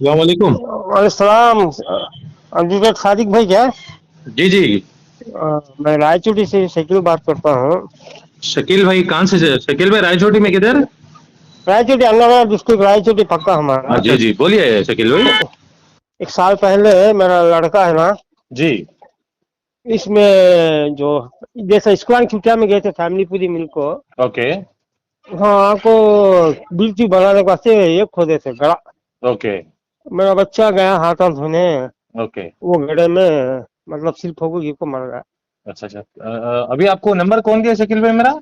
सलाम एडवोकेट सादिक भाई क्या? जी जी। अ, मैं रायचूटी से शकील बात करता हूँ। शकील भाई कहाँ से शकील भाई रायचोटी में किधर? रायचूटी अन्नानगर डिस्ट्रिक्ट रायचूटी पक्का हमारा। जी जी। बोलिए शकील भाई। एक साल पहले मेरा लड़का है ना जी। इसमें जो जैसे स्कूल छुट्टियाँ में गए थे फैमिली पूरी मिल को ओके। हाँ को बिल्टी बनाने के वास्ते ये खोदे थे गड़ा। ओके। मेरा बच्चा गया हाथ हाथ धोने। ओके। वो गड़े में मतलब सिर्फ़ होगी को मर गया अच्छा अच्छा। अभी आपको नंबर कौन दिया शकील भाई मेरा?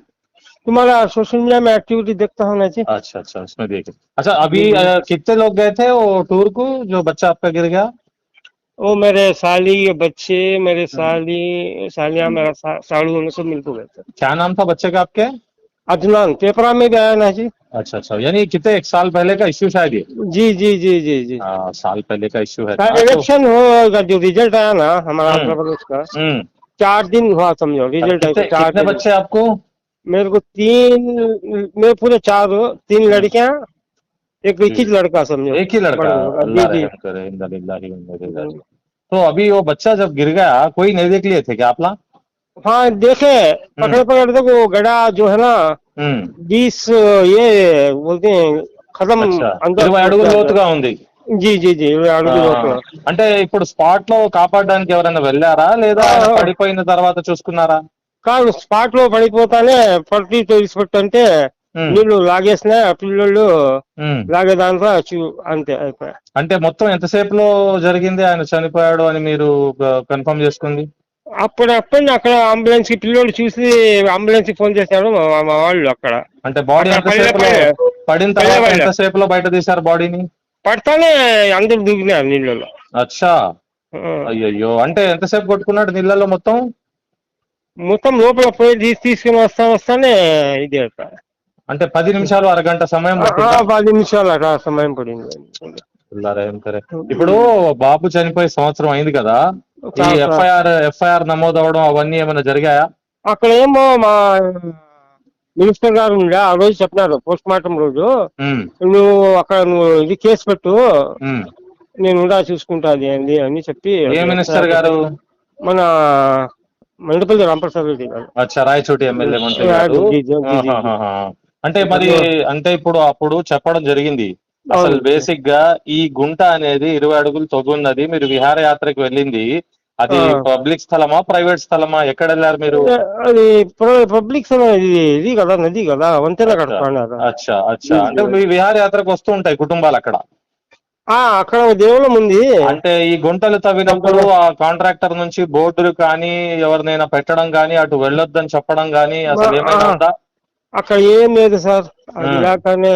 तुम्हारा सोशल मीडिया में एक्टिविटी देखता हूँ ना जी। अच्छा अच्छा उसमें देखे। अच्छा अभी कितने लोग गए थे वो टूर को जो बच्चा आपका गिर गया? वो मेरे साली के बच्चे मेरे साली सालियाँ मेरा साड़ू सब मिलकर गए थे। क्या नाम था बच्चे का आपके? अदनान पेपरा में भी आया ना जी। अच्छा अच्छा। यानी कितने एक साल पहले का इश्यू शायद ये? जी जी जी जी जी। हाँ, साल पहले का इश्यू है। का हाँ, तो- होगा जो रिज़ल्ट आया ना हमारा हम्म। आंध्र प्रदेश का हम्म। चार दिन हुआ समझो रिज़ल्ट आया कितने तो चार कितने बच्चे आपको? मेरे को तीन मेरे पूरे चार तीन लड़कियाँ एक एक ही लड़का समझो। एक ही लड़का। तो अभी वो बच्चा जब गिर गया कोई नहीं देख लिए थे क्या आपला हाँ देखे पकड़े पकड़े तो वो गड़ा जो है ना हम्म बीस ये बोलते हैं खत्म అచ్చా ఇరవై అడుగుల లోతుగా ఉంది जी जी जी ఇరవై అడుగులు ఆ, లోతుగా. అంటే ఇప్పుడు స్పాట్ లో కాపాడడానికి ఎవరైనా వెళ్ళారా లేదా ఆయన ఆ, ఆ. పడిపోయిన తర్వాత చూసుకున్నారా కాదు స్పాట్ లో పడిపోతానే పట్టి తోడిసిపెట్టంటే ఉమ్, నీళ్లు లాగేసిన పిల్లలు ఉమ్. లాగే దాంట్లో చూ- అంతే అయిపోయా అంటే మొత్తం ఎంతసేపులో జరిగింది ఆయన చనిపోయాడు అని మీరు కన్ఫర్మ్ చేసుకుంది అప్పుడు అప్పుడు అక్కడ అంబులెన్స్కి పిల్లోడు చూసి అంబులెన్స్కి ఫోన్ చేశాడు మా వాళ్ళు అక్కడ. అంటే బాడీ పడిన తర్వాత ఎంతసేపులో బయట తీశారు బాడీని? పడతానే అందరు దిగినారు నీళ్ళలో. అచ్చా. ఆ. అయ్యయ్యో. అంటే ఎంతసేపు కొట్టుకున్నాడు నీళ్ళలో మొత్తం? మొత్తం లోపల పోయి తీసి తీసుకుని వస్తా వస్తానే ఇది. అంటే పది నిమిషాలు అరగంట సమయం? పది నిమిషాలు అట్లా సమయం పడింది. ఇప్పుడు బాబు చనిపోయి సంవత్సరం అయింది కదా. ఈ. ఎఫ్ఐఆర్ ఎఫ్ఐఆర్ నమోదు అవడం అవన్నీ ఏమైనా జరిగాయా? అక్కడ ఏమో మా మినిస్టర్ గారు ఉండే ఆ రోజు చెప్పినారు పోస్ట్ మార్టం రోజు. నువ్వు అక్కడ నువ్వు ఇది కేసు పెట్టు. నేను కూడా చూసుకుంటాది అండి అని చెప్పి ఏ మినిస్టర్ గారు? మన మండపల్లి రామప్రసాద్ రెడ్డి గారు. అచ్చా రాయచోటి ఎమ్మెల్యే. అంటే మరి అంటే ఇప్పుడు అప్పుడు చెప్పడం జరిగింది. అసలు. బేసిక్గా ఈ గుంట అనేది ఇరవై అడుగులు తొగున్నది మీరు విహారయాత్రకు వెళ్ళింది అది. పబ్లిక్ స్థలమా ప్రైవేట్ స్థలమా ఎక్కడ వెళ్ళారు మీరు అది పబ్లిక్ ఇది ఇది కదా నది కదా వంతెన అచ్చా అచ్చా అంటే మీ విహారయాత్రకు వస్తూ ఉంటాయి కుటుంబాలు అక్కడ ఆ అక్కడ ఒక దేవాలయం ఉంది అంటే ఈ గుంటలు తవ్వినప్పుడు ఆ కాంట్రాక్టర్ నుంచి బోర్డులు కానీ ఎవరినైనా పెట్టడం కానీ అటు వెళ్ళొద్దని చెప్పడం కానీ అసలు ఏమైనా. ఉందా అక్కడ ఏం లేదు సార్. లేకనే.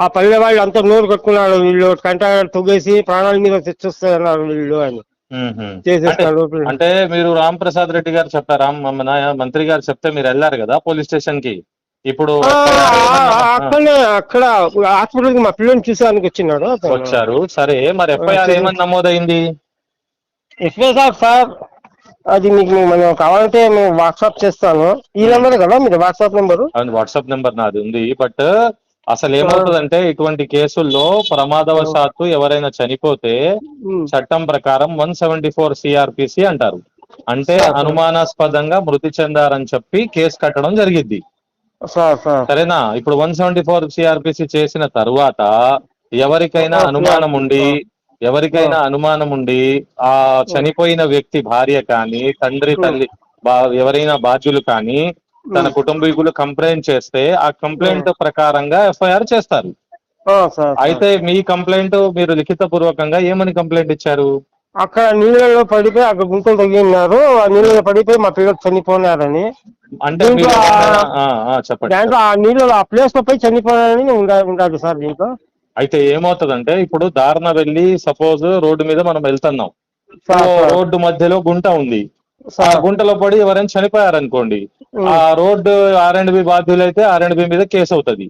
ఆ, పల్లె వాళ్ళు అంత నోరు కట్టుకున్నారు వీళ్ళు. కంటాక్టర్ తొగేసి ప్రాణాల మీద తెచ్చొస్తున్నారు వీళ్ళు అని. చేసేస్తారు అంటే మీరు రామ్ ప్రసాద్ రెడ్డి గారు చెప్పారా? మంత్రి గారు చెప్తే మీరు వెళ్ళారు కదా పోలీస్ స్టేషన్కి ఇప్పుడు అక్కడనే అక్కడ హాస్పిటల్ మా పిల్లని చూసానికి వచ్చినాడు. వచ్చారు. సరే మరి ఎఫ్ఐఆర్ ఏమని నమోదైంది? ఎస్వే సార్ సార్ అది మీకు మనం కావాలంటే మేము వాట్సాప్ చేస్తాను. ఈ నెంబర్ కదా మీరు వాట్సాప్ నెంబరు? వాట్సాప్ నెంబర్ నాది ఉంది. బట్ అసలు ఏమవుతుందంటే ఇటువంటి కేసుల్లో ప్రమాదవశాత్తు ఎవరైనా చనిపోతే. చట్టం ప్రకారం వన్ సెవెంటీ ఫోర్ సిఆర్పిసి అంటారు. అంటే. అనుమానాస్పదంగా మృతి చెందారని చెప్పి కేసు కట్టడం సార్ సరేనా? ఇప్పుడు వన్ సెవెంటీ ఫోర్ సిఆర్పిసి చేసిన తరువాత ఎవరికైనా. అనుమానం ఉండి ఎవరికైనా అనుమానం ఉండి ఆ చనిపోయిన వ్యక్తి భార్య కానీ తండ్రి తల్లి బా- ఎవరైనా బాధ్యులు కానీ తన కుటుంబీకులు కంప్లైంట్ చేస్తే ఆ కంప్లైంట్ ప్రకారంగా ఎఫ్ఐఆర్ చేస్తారు. అయితే మీ కంప్లైంట్ మీరు లిఖిత పూర్వకంగా ఏమని కంప్లైంట్ ఇచ్చారు? అక్కడ నీళ్ళలో పడిపోయి అక్కడ గుంతలు తగిలినారు. ఆ నీళ్ళలో పడిపోయి మా పిల్లలు చనిపోయినారని అంటే చెప్పండి దాంట్లో ఆ నీళ్ళలో ఆ ప్లేస్లో పోయి చనిపోయినారని ఉండాలి సార్ దీంట్లో. అయితే ఏమవుతుందంటే ఇప్పుడు దారుణ వెళ్ళి సపోజ్ రోడ్డు మీద మనం వెళ్తున్నాం. రోడ్డు మధ్యలో గుంట ఉంది. గుంటలో పడి ఎవరైనా చనిపోయారనుకోండి ఉమ్. ఆ రోడ్డు ఆర్ అండ్ బి బాధ్యులైతే ఆర్ అండ్ బి మీద కేసు అవుతుంది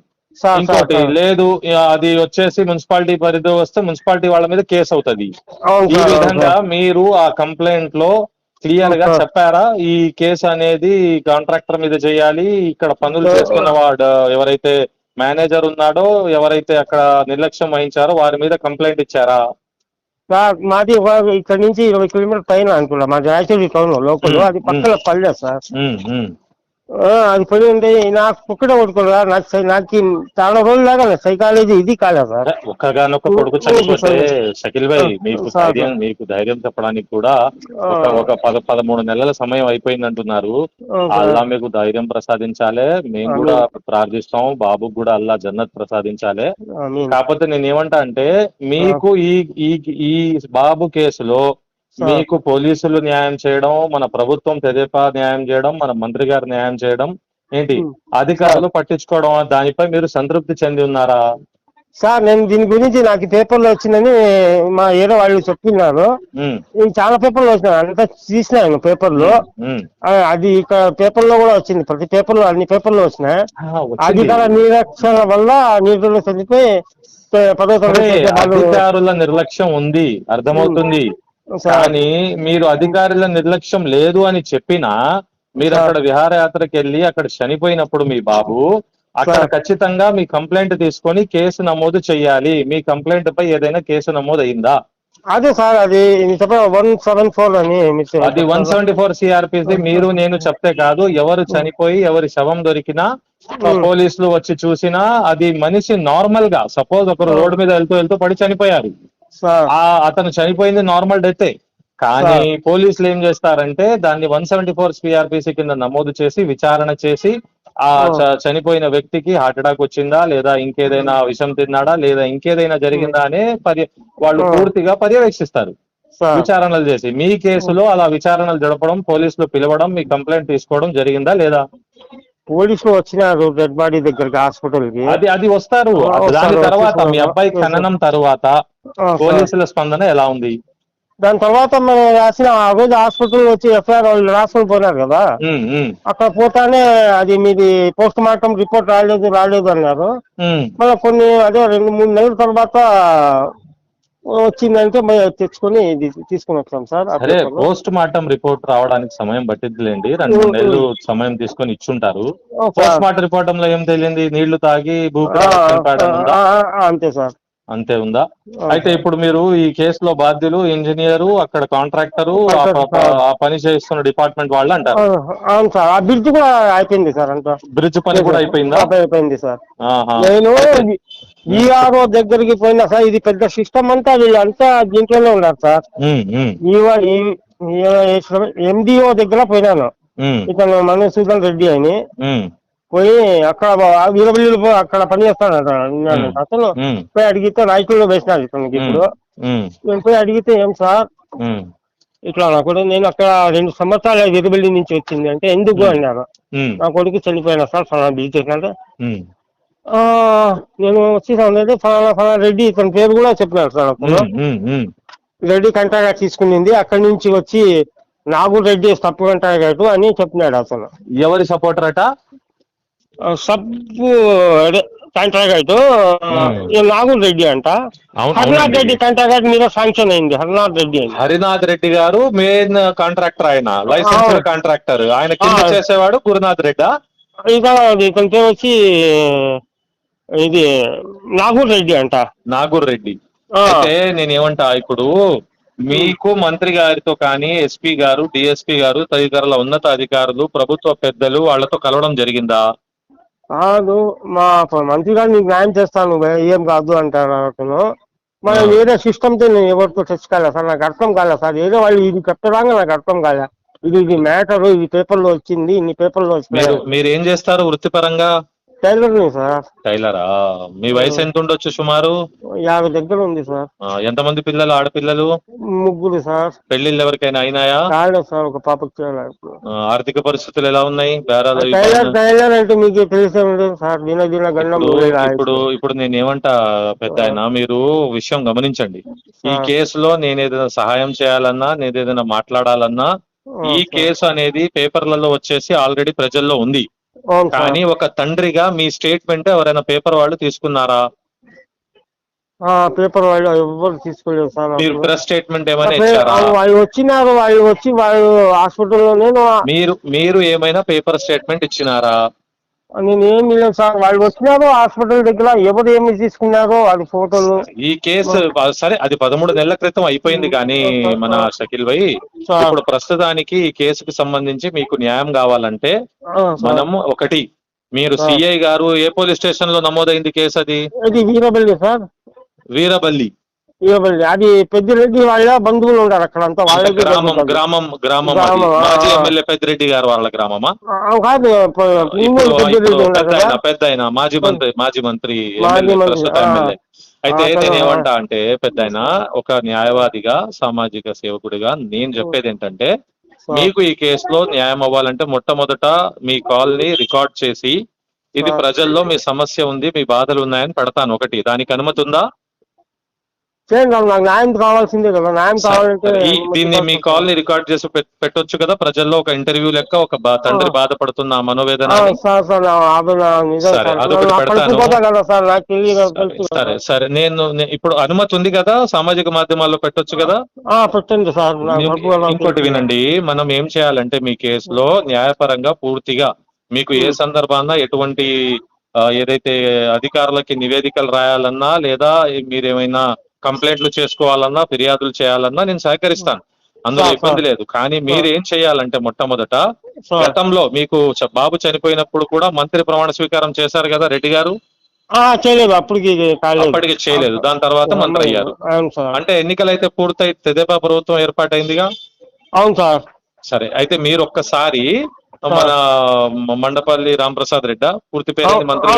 ఇంకోటి. లేదు అది వచ్చేసి మున్సిపాలిటీ పరిధి వస్తే మున్సిపాలిటీ వాళ్ళ మీద కేసు అవుతుంది ఈ విధంగా. మీరు ఆ కంప్లైంట్లో క్లియర్గా. చెప్పారా ఈ కేసు అనేది కాంట్రాక్టర్ మీద చేయాలి ఇక్కడ పనులు. చేసుకున్న వాడు ఎవరైతే మేనేజర్ ఉన్నాడో ఎవరైతే అక్కడ నిర్లక్ష్యం వహించారో వారి మీద కంప్లైంట్ ఇచ్చారా సార్ మాది ఇక్కడ నుంచి ఇరవై కిలోమీటర్ పైన అనుకున్నా మాది రాయచూరి టౌన్ లోకల్. అది పక్కన పల్లె సార్. అది పడి ఉంటే నాకు కుక్కడే కొట్టుకోరా నాకు నాకు చాలా రోజులు లాగా సైకాలజీ ఇది కాలే సార్ ఒక్కగానొక్క కొడుకు చనిపోతే షకిల్ భాయ్ మీకు. ధైర్యం మీకు ధైర్యం చెప్పడానికి కూడా ఒక పద పదమూడు నెలల సమయం అయిపోయింది అంటున్నారు. అల్లా మీకు ధైర్యం ప్రసాదించాలే మేము కూడా ప్రార్థిస్తాం బాబుకు కూడా అల్లా జన్నత్ ప్రసాదించాలే. కాకపోతే నేను ఏమంటా అంటే మీకు ఈ ఈ బాబు కేసులో. మీకు పోలీసులు న్యాయం చేయడం మన ప్రభుత్వం తెదేపా న్యాయం చేయడం మన మంత్రి గారు న్యాయం చేయడం ఏంటి. అధికారులు పట్టించుకోవడం దానిపై మీరు సంతృప్తి చెంది ఉన్నారా? సార్ నేను దీని గురించి నాకు పేపర్లో వచ్చిందని మా ఏదో వాళ్ళు చెప్తున్నారు ఉమ్, నేను చాలా పేపర్లు వచ్చినాయి అంతా తీసినాను పేపర్లో. అది ఇక్కడ పేపర్లో కూడా వచ్చింది ప్రతి పేపర్లో అన్ని పేపర్లో వచ్చింది. అధికార నిరక్షణ వల్ల నిధులు చనిపోయి పదో తరగతి నిర్లక్ష్యం ఉంది అర్థమవుతుంది. కానీ మీరు అధికారుల నిర్లక్ష్యం లేదు అని చెప్పినా మీరు. అక్కడ విహారయాత్రకి వెళ్ళి అక్కడ చనిపోయినప్పుడు మీ బాబు అక్కడ. ఖచ్చితంగా మీ కంప్లైంట్ తీసుకొని కేసు నమోదు చేయాలి మీ కంప్లైంట్ పై ఏదైనా కేసు నమోదు అయిందా అదే సార్ అది వన్ సెవెన్ ఫోర్ అని అది వన్ సెవెంటీ ఫోర్ సిఆర్పిసి. మీరు నేను చెప్తే కాదు ఎవరు చనిపోయి ఎవరి శవం దొరికినా. పోలీసులు వచ్చి చూసినా అది మనిషి నార్మల్గా సపోజ్ ఒకరు రోడ్డు మీద వెళ్తూ వెళ్తూ పడి చనిపోయారు. ఆ అతను చనిపోయింది నార్మల్ డెతే కానీ పోలీసులు ఏం చేస్తారంటే దాన్ని వన్ సెవెంటీ ఫోర్ సిఆర్పిసి కింద నమోదు చేసి విచారణ చేసి ఆ చనిపోయిన వ్యక్తికి హార్ట్ అటాక్ వచ్చిందా లేదా ఇంకేదైనా విషం తిన్నాడా లేదా ఇంకేదైనా జరిగిందా అనే పర్య వాళ్ళు. పూర్తిగా పర్యవేక్షిస్తారు. విచారణలు చేసి. మీ కేసులో అలా విచారణలు జరపడం పోలీసులు పిలవడం మీ కంప్లైంట్ తీసుకోవడం జరిగిందా లేదా? పోలీసులు వచ్చినారు డెడ్ బాడీ దగ్గరికి హాస్పిటల్కి అది అది వస్తారు. దాని తర్వాత మీ. అబ్బాయి ఖననం తర్వాత. పోలీసుల స్పందన ఎలా ఉంది? దాని తర్వాత మనం రాసిన ఆ రోజు హాస్పిటల్ వచ్చి ఎఫ్ఐఆర్ వాళ్ళు రాసుకొని పోయినారు కదా. అక్కడ పోతానే అది మీది పోస్ట్ మార్టం రిపోర్ట్ రాలేదు రాలేదు అన్నారు. మళ్ళీ కొన్ని అదే రెండు మూడు నెలల తర్వాత వచ్చిందంటే తెచ్చుకొని తీసుకొని వచ్చాం సార్ పేపర్లో. పోస్ట్ మార్టం రిపోర్ట్ రావడానికి సమయం పట్టిద్దిలేండి. రెండు మూడు నెలలు సమయం తీసుకొని ఇచ్చుంటారు. పోస్ట్ మార్టం రిపోర్ట్లో ఏం తెలియంది? నీళ్ళు తాగి అంతే సార్. అంతే ఉందా? అయితే ఇప్పుడు మీరు ఈ కేసులో బాధ్యులు ఇంజనీరు అక్కడ కాంట్రాక్టరు ఆ పని చేస్తున్న డిపార్ట్మెంట్ వాళ్ళు అంటారు. అవును సార్. ఆ బ్రిడ్జ్ కూడా అయిపోయింది సార్ అంతా. బ్రిడ్జ్ పని కూడా అయిపోయిందా? అయిపోయింది సార్. నేను ఈఆర్ఓ దగ్గరికి పోయినా సార్ ఇది పెద్ద సిస్టమ్ అంతా వీళ్ళంతా దీంట్లోనే ఉన్నారు సార్. ఎండిఓ దగ్గర పోయినాను. ఇతను మధుసూదన్ రెడ్డి అని. పోయి అక్కడ వీరబల్లి అక్కడ పని చేస్తాడు అతను పోయి అడిగితే రైతుల్లో వేసినాడు ఇతనికి ఇప్పుడు. నేను పోయి అడిగితే ఏం సార్? ఇట్లా నా కొడుకు నేను అక్కడ రెండు సంవత్సరాలు వీరబల్లి నుంచి వచ్చింది అంటే ఎందుకు అన్నారు. నా కొడుకు చనిపోయినా సార్ ఫలానా బిజీ నేను వచ్చేసాను ఫలానా ఫలానా రెడ్డి ఇతని పేరు కూడా చెప్పినారు సార్ అప్పుడు. రెడ్డి కంటాగా తీసుకునింది. అక్కడి నుంచి వచ్చి నాగూర్ రెడ్డి సబ్ కంటాగాటు అని చెప్పినాడు అతను. ఎవరి సపోర్టర్ అట? ఆ, సబ్బు కంటాగాటు నాగూర్ రెడ్డి అంట. హర్నాథ్. రెడ్డి కంటాగాటు మీద శాంక్షన్ అయింది. హర్నాథ్ రెడ్డి అని. హరినాథ్ రెడ్డి గారు మెయిన్ కాంట్రాక్టర్ ఆయన లైసెన్స్. కాంట్రాక్టర్ ఆయన కింద. చేసేవాడు గురునాథ్ రెడ్డా? ఇక ఇతని పేరు వచ్చి ఇది నాగూర్ రెడ్డి అంట. నాగూర్ రెడ్డి. అయితే నేను ఏమంటా ఇప్పుడు మీకు మంత్రి గారితో కానీ ఎస్పీ గారు డిఎస్పీ గారు తదితరుల ఉన్నత అధికారులు ప్రభుత్వ పెద్దలు వాళ్ళతో కలవడం జరిగిందా? కాదు మా మంత్రి గారు నీకు న్యాయం చేస్తాను ఏం కాదు అంటారు అతను. మనం ఆ. ఏదో సిస్టమ్తో నేను ఎవరితో టచ్ కాలే సార్? నాకు అర్థం కాలే సార్? ఏదో వాళ్ళు ఇది చెప్పడానికి నాకు అర్థం కాలే. ఇది ఇది మ్యాటర్ ఇది పేపర్లో వచ్చింది ఇన్ని పేపర్లో వచ్చింది మీరు ఏం చేస్తారు వృత్తిపరంగా? టైలర్ని సార్. టైలరా? మీ వయసు ఎంత ఉండొచ్చు సుమారు? యాభై దగ్గర ఉంది సార్. ఆ, ఎంతమంది పిల్లలు ఆడపిల్లలు? ముగ్గురు సార్. పెళ్ళిళ్ళు ఎవరికైనా అయినాయా? కాలేదు సార్ ఒక పాపకి ఆర్థిక పరిస్థితులు ఎలా ఉన్నాయి? బేరాలు టైలర్? టైలర్ అంటే మీకు తెలిసే ఉంటుంది సార్. దిన దిన గండం ఇప్పుడు ఇప్పుడు నేను ఏమంటా పెద్ద ఆయన మీరు విషయం గమనించండి. ఈ ఆ. కేసులో నేను ఏదైనా సహాయం చేయాలన్నా నేను ఏదైనా మాట్లాడాలన్నా ఈ కేసు అనేది పేపర్లలో వచ్చేసి ఆల్రెడీ ప్రజల్లో ఉంది. కానీ ఒక తండ్రిగా మీ స్టేట్మెంట్ ఎవరైనా పేపర్ వాళ్ళు తీసుకున్నారా? ఆ, పేపర్ వాళ్ళు ఎవ్వరు తీసుకోలేదు సార్ మీరు. ప్రెస్ స్టేట్మెంట్ ఏమైనా ఇచ్చారా? వాళ్ళు వచ్చినారు వాళ్ళు వచ్చి వాళ్ళు హాస్పిటల్లో నేను మీరు మీరు ఏమైనా పేపర్ స్టేట్మెంట్ ఇచ్చినారా? నేను ఏం లేదు సార్ వాళ్ళు వచ్చినారు హాస్పిటల్ దగ్గర ఎవరు ఏమి తీసుకున్నారో వాళ్ళ ఫోటోలు ఈ కేసు సరే అది పదమూడు నెలల క్రితం అయిపోయింది కానీ మన షకీల్ భాయ్. ఇప్పుడు ప్రస్తుతానికి ఈ కేసుకు సంబంధించి మీకు న్యాయం కావాలంటే. మనం ఒకటి మీరు. సిఐ గారు ఏ పోలీస్ స్టేషన్లో నమోదైంది కేసు అది ఇది వీరబల్లి సార్ వీరబల్లి అది పెద్దిరెడ్డి వాళ్ళ బంధువులు ఉన్నారు అక్కడ అంతా వాళ్ళకి గ్రామం. గ్రామం మాజీ. ఎమ్మెల్యే పెద్దిరెడ్డి గారు వాళ్ళ గ్రామమా కాదు పెద్ద ఆయన మాజీ మంత్రి మాజీ మంత్రి అయితే నేను. ఏమంటా అంటే పెద్ద ఆయన ఒక న్యాయవాదిగా సామాజిక సేవకుడిగా నేను చెప్పేది ఏంటంటే. మీకు ఈ కేసులో న్యాయం అవ్వాలంటే మొట్టమొదట మీ కాల్ని రికార్డ్ చేసి ఇది. ప్రజల్లో మీ సమస్య ఉంది మీ బాధలు ఉన్నాయని పెడతాను ఒకటి దానికి అనుమతి ఉందా చేయండి నాకు న్యాయం కావాల్సిందే కదా న్యాయం కావాలంటే ఈ- దీన్ని మీ కాల్ని రికార్డ్ చేసి పెట్- పెట్టొచ్చు కదా ప్రజల్లో ఒక ఇంటర్వ్యూ లెక్క ఒక బా- తండ్రి. బాధపడుతున్న ఆ మనోవేదన సార్ సార్ నా ఆవేదన నిజం సరే, సార్. అదొకటి నేను పెడతాను. కలిసిపోతా కదా సార్ నాకు తెలియదు తెలుసు కదా. సరే సరే నేను నే- ఇప్పుడు అనుమతి ఉంది కదా సామాజిక మాధ్యమాల్లో పెట్టొచ్చు కదా ఆ, పెట్టండి సార్ ఇంకోటి? వినండి మనం ఏం చేయాలంటే మీ కేసులో న్యాయపరంగా పూర్తిగా మీకు ఏ సందర్భాన ఎటువంటి ఆ, ఏదైతే అధికారులకి నివేదికలు రాయాలన్నా లేదా మీరేమైనా కంప్లైంట్లు చేసుకోవాలన్నా ఫిర్యాదులు చేయాలన్నా నేను సహకరిస్తాను. అందులో ఇబ్బంది. లేదు. కానీ మీరు ఏం చేయాలంటే మొట్టమొదట. గతంలో మీకు బాబు చనిపోయినప్పుడు కూడా మంత్రి ప్రమాణ స్వీకారం చేశారు కదా రెడ్డి గారు? చేయలేదు. అప్పటికి అప్పటికి చేయలేదు. దాని తర్వాత మంత్రి అయ్యారు. అంటే ఎన్నికలు అయితే పూర్తయి తెదేపా ప్రభుత్వం ఏర్పాటైందిగా? అవును సార్. సరే అయితే మీరు ఒక్కసారి మన మండపల్లి రాంప్రసాద్ రెడ్డి పూర్తి పేరు మంత్రి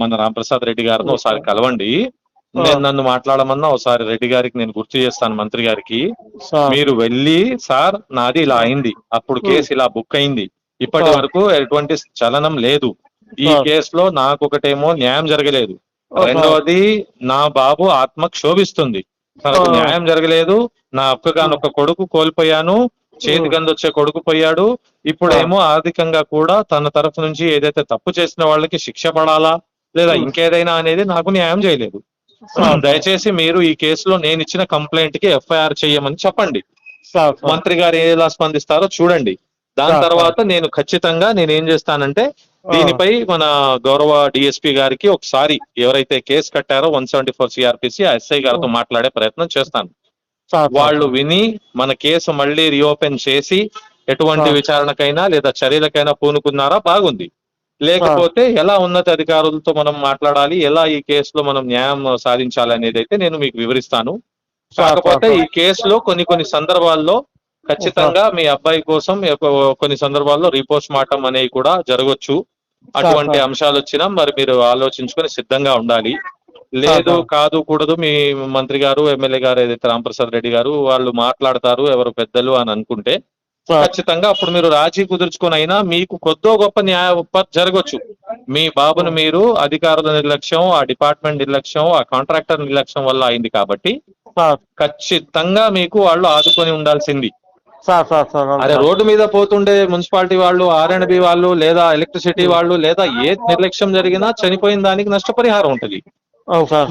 మన రాంప్రసాద్ రెడ్డి గారిని ఒకసారి కలవండి. నేను నన్ను మాట్లాడమన్నా ఒకసారి రెడ్డి గారికి నేను గుర్తు చేస్తాను మంత్రి గారికి. మీరు వెళ్ళి సార్ నాది ఇలా అయింది. అప్పుడు కేసు ఇలా బుక్ అయింది. ఇప్పటి. వరకు ఎటువంటి చలనం లేదు. ఈ. కేసులో నాకు ఒకటేమో న్యాయం జరగలేదు. రెండవది నా బాబు ఆత్మ క్షోభిస్తుంది తనకు ఆ. న్యాయం జరగలేదు. నా ఒక్కగానొక్క కొడుకు కోల్పోయాను. చేతి. గందొచ్చే కొడుకు పోయాడు. ఇప్పుడేమో ఆర్థికంగా కూడా తన తరఫు నుంచి ఏదైతే తప్పు చేసిన వాళ్ళకి శిక్ష పడాలా లేదా. ఇంకేదైనా అనేది నాకు న్యాయం చేయలేదు. దయచేసి మీరు ఈ కేసులో నేను ఇచ్చిన కంప్లైంట్కి ఎఫ్ఐఆర్ చేయమని చెప్పండి. మంత్రి గారు ఎలా స్పందిస్తారో చూడండి. దాని తర్వాత నేను ఖచ్చితంగా నేను ఏం చేస్తానంటే దీనిపై మన గౌరవ డిఎస్పీ గారికి ఒకసారి ఎవరైతే case కట్టారో one seventy four CRPC SI గారితో మాట్లాడే ప్రయత్నం చేస్తాను. వాళ్ళు విని మన కేసు మళ్ళీ రీఓపెన్ చేసి ఎటువంటి. విచారణకైనా లేదా చర్యలకైనా పూనుకున్నారా? బాగుంది. లేకపోతే ఎలా ఉన్నత అధికారులతో మనం మాట్లాడాలి ఎలా ఈ కేసులో మనం న్యాయం సాధించాలి అనేది అయితే నేను మీకు వివరిస్తాను కాకపోతే ఈ కేసులో కొన్ని కొన్ని సందర్భాల్లో ఖచ్చితంగా మీ అబ్బాయి కోసం కొన్ని సందర్భాల్లో రీపోస్ట్ మార్టం అనేవి కూడా జరగవచ్చు అటువంటి. అంశాలు వచ్చినా మరి మీరు ఆలోచించుకొని సిద్ధంగా ఉండాలి లేదు. కాదు కూడదు మీ మంత్రి గారు ఎమ్మెల్యే గారు ఏదైతే రాంప్రసాద్ రెడ్డి గారు వాళ్ళు మాట్లాడతారు ఎవరు పెద్దలు అని అనుకుంటే. ఖచ్చితంగా అప్పుడు మీరు రాజీ కుదుర్చుకొని అయినా మీకు కొద్దో గొప్ప న్యాయ జరగవచ్చు మీ బాబును మీరు అధికారుల నిర్లక్ష్యం ఆ డిపార్ట్మెంట్ నిర్లక్ష్యం ఆ కాంట్రాక్టర్ నిర్లక్ష్యం వల్ల అయింది కాబట్టి ఖచ్చితంగా మీకు వాళ్ళు ఆదుకొని ఉండాల్సింది. సార్. రోడ్డు మీద పోతుండే మున్సిపాలిటీ వాళ్ళు ఆర్ఎండ్బి వాళ్ళు లేదా ఎలక్ట్రిసిటీ వాళ్ళు లేదా ఏ నిర్లక్ష్యం జరిగినా చనిపోయిన దానికి నష్టపరిహారం ఉంటుంది.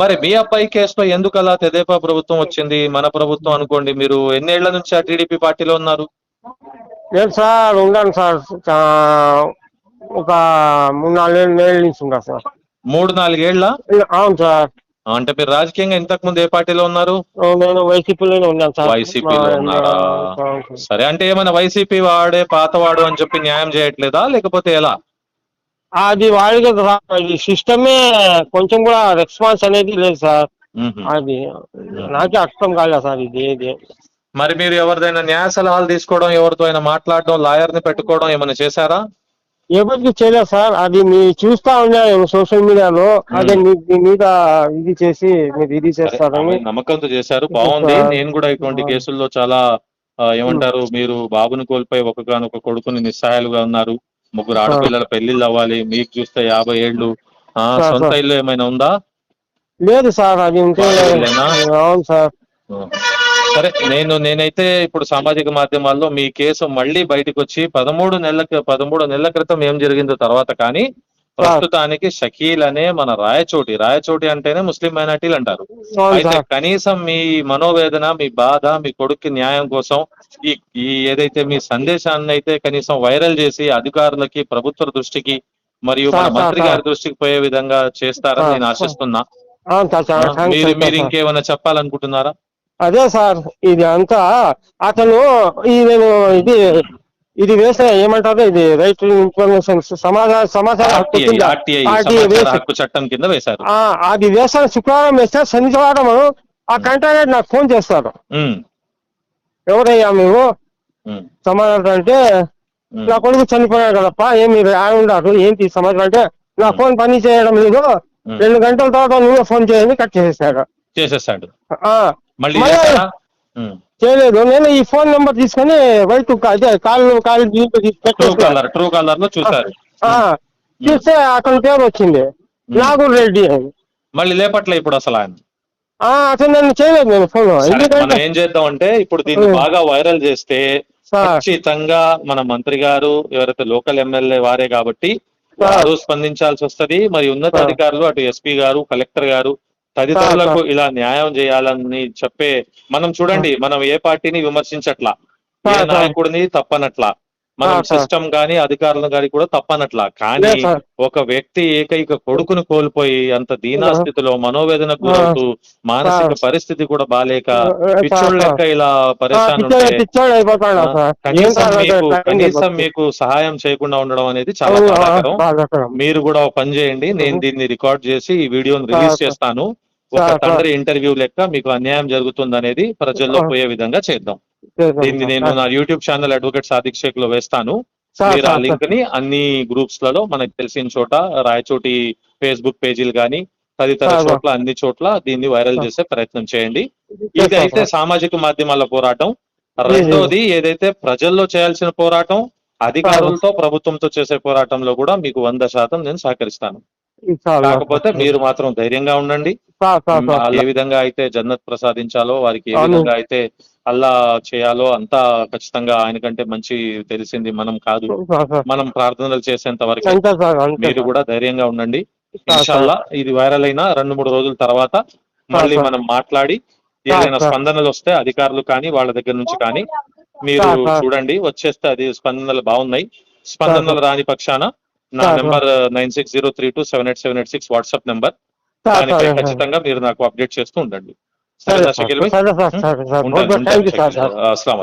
మరి మీ అబ్బాయి కేసులో ఎందుకు అలా తెదేపా ప్రభుత్వం వచ్చింది? మన ప్రభుత్వం అనుకోండి మీరు ఎన్నేళ్ళ నుంచి ఆ టీడీపీ పార్టీలో ఉన్నారు? లేదు సార్ ఉన్నాను సార్. ఒక మూడు నాలుగు నెలల నుంచి ఉన్నా సార్. మూడు నాలుగేళ్ళ అవును సార్. అంటే మీరు రాజకీయంగా ఇంతకు ముందు ఏ పార్టీలో ఉన్నారు? నేను వైసీపీలోనే ఉన్నాను సార్. వైసీపీలో ఉన్నారా? సార్. అంటే ఏమైనా వైసీపీ వాడే పాతవాడు అని చెప్పి న్యాయం చేయట్లేదా? లేకపోతే ఎలా? అది సార్. ఈ సిస్టమే కొంచెం కూడా రెస్పాన్స్ అనేది లేదు సార్. అది నాకే అర్థం కాలేదు సార్ ఇది ఏది. మరి మీరు ఎవరిదైనా న్యాయ సలహాలు తీసుకోవడం ఎవరితో అయినా మాట్లాడడం లాయర్ని పెట్టుకోవడం ఏమైనా చేశారా? ఎవరికి చేయలేదు సార్. అది మీ చూస్తా ఉన్నాను సోషల్ మీడియాలో. అదే మీ మీద ఇది చేసి మీరు ఇది చేస్తారని. నమ్మకంతో చేశారు. బాగుంది. నేను కూడా ఇటువంటి కేసుల్లో చాలా ఏమంటారు మీరు బాబుని కోల్పోయి ఒకగానొక కొడుకుని నిస్సహాయాలుగా ఉన్నారు. ముగ్గురు ఆడపిల్లల పెళ్ళిళ్ళు అవ్వాలి. మీకు చూస్తే యాభై ఏళ్ళు. సొంత. ఇల్లు ఏమైనా ఉందా? లేదు సార్. అది ఉంటే వాళ్ళేనా? అవును సార్. సరే నేను నేనైతే ఇప్పుడు సామాజిక మాధ్యమాల్లో మీ కేసు మళ్ళీ బయటకు వచ్చి పదమూడు నెలల పదమూడు నెలల క్రితం ఏం జరిగిందో తర్వాత కానీ ప్రస్తుతానికి షకీల్ అనే మన రాయచోటి రాయచోటి అంటేనే ముస్లిం మైనార్టీలు అంటారు. అయితే కనీసం మీ మనోవేదన మీ బాధ మీ కొడుక్కి న్యాయం కోసం ఈ ఈ ఏదైతే మీ సందేశాన్ని అయితే కనీసం వైరల్ చేసి అధికారులకి ప్రభుత్వ దృష్టికి మరియు మన మంత్రి గారి దృష్టికి పోయే విధంగా చేస్తారని నేను ఆశిస్తున్నా. మీరు మీరు. ఇంకేమైనా చెప్పాలనుకుంటున్నారా? అదే సార్ ఇది అంతా అతను ఈ నేను ఇది ఇది వేసే ఏమంటారు? ఇది రైట్ ఇన్ఫర్మేషన్ సమాచార సమాచార హక్కు కింద సమాచార చట్టం వేశారు. అది వేస్తాను శుక్రవారం వేస్తే శనివారం ఆ కంటైనర్ నాకు ఫోన్ చేస్తారు. ఎవరయ్యా మీరు ఉమ్, సమాధానం అంటే. నా కొడుకు చనిపోయాడు కదప్ప ఏం మీరు ఆడ ఉన్నారు ఏంటి సమాధానం అంటే? నా ఫోన్ పని చేయడం లేదు. రెండు గంటల తర్వాత నువ్వే ఫోన్ చేయండి కట్ చేసేసాడు. చేసేసాడు. ఆ, మళ్ళీ. చేయలేదు. నేను ఈ ఫోన్ నెంబర్ తీసుకొని వైట్ అదే దీంట్లో తీసి ట్రూ కలర్ ట్రూ కలర్లో చూసారు. చూస్తే అతని పేరు వచ్చింది? నాగూర్ రెడ్డి అని. మళ్ళీ లేపట్లే ఇప్పుడు అసలు ఆయన. ఆ, అతను నన్ను చేయలేదు నేను ఫోన్. మనం ఏం చేద్దాం అంటే ఇప్పుడు దీన్ని. బాగా వైరల్ చేస్తే ఖచ్చితంగా మన మంత్రి గారు ఎవరైతే లోకల్ ఎమ్మెల్యే వారే కాబట్టి. వారు స్పందించాల్సి వస్తది. మరి ఉన్నత సార్. అధికారులు అటు ఎస్పీ గారు కలెక్టర్ గారు తదితరులకు ఇలా న్యాయం చేయాలని చెప్పే మనం చూడండి మనం ఏ పార్టీని విమర్శించట్లా ఏ. నాయకుడిని తప్పనట్లా మనం. సిస్టమ్ గాని అధికారులను గాని కూడా తప్పనట్లా కానీ. ఒక వ్యక్తి ఏకైక కొడుకును కోల్పోయి అంత దీనా ఆ. స్థితిలో మనోవేదనకు గురవుతూ మానసిక. పరిస్థితి కూడా బాలేక పిచ్చోళ్ళ లెక్క ఇలా పిచ్చోడు పిచ్చోడు మీకు కనీసం మీకు సహాయం చేయకుండా ఉండడం అనేది చాలా బాధాకరం. మీరు కూడా పని చేయండి నేను. దీన్ని రికార్డ్ చేసి ఈ వీడియోని రిలీజ్ చేస్తాను ఒక తండ్రి ఇంటర్వ్యూ లెక్క మీకు అన్యాయం జరుగుతుంది అనేది ప్రజల్లో. పోయే విధంగా చేద్దాం దీన్ని నేను. నా యూట్యూబ్ ఛానల్ అడ్వకేట్ సాదిక్ షేక్లో వేస్తాను మీరు ఆ లింక్ని అన్ని గ్రూప్స్లలో మనకు తెలిసిన చోట రాయచోటి ఫేస్బుక్ పేజీలు గానీ తదితర. చోట్ల అన్ని చోట్ల దీన్ని వైరల్. చేసే ప్రయత్నం చేయండి ఇది అయితే. సామాజిక మాధ్యమాల పోరాటం రెండోది ఏదైతే ప్రజల్లో చేయాల్సిన పోరాటం అధికారులతో ప్రభుత్వంతో చేసే పోరాటంలో కూడా మీకు వంద శాతం నేను సహకరిస్తాను కాకపోతే మీరు మాత్రం ధైర్యంగా ఉండండి. ఏ విధంగా అయితే జన్నత్ ప్రసాదించాలో వారికి ఏ. విధంగా అయితే అల్లా చేయాలో అంతా ఖచ్చితంగా ఆయన కంటే మంచి తెలిసింది మనం కాదు. మనం ప్రార్థనలు చేసేంత వరకు మీరు. కూడా ధైర్యంగా ఉండండి ఇన్షాల్లా ఇది వైరల్ అయిన రెండు మూడు రోజుల తర్వాత మళ్ళీ. మనం మాట్లాడి ఏదైనా. స్పందనలు వస్తే అధికారులు కానీ వాళ్ళ దగ్గర నుంచి కానీ మీరు. చూడండి వచ్చేస్తే అది స్పందనలు బాగున్నాయి స్పందనలు రాని పక్షాన నా. Number nine six zero three two seven eight seven eight six WhatsApp number. దానిపై ఖచ్చితంగా మీరు నాకు అప్డేట్ చేస్తూ ఉండండి. సరే సార్ థ్యాంక్ యూ అస్సలాం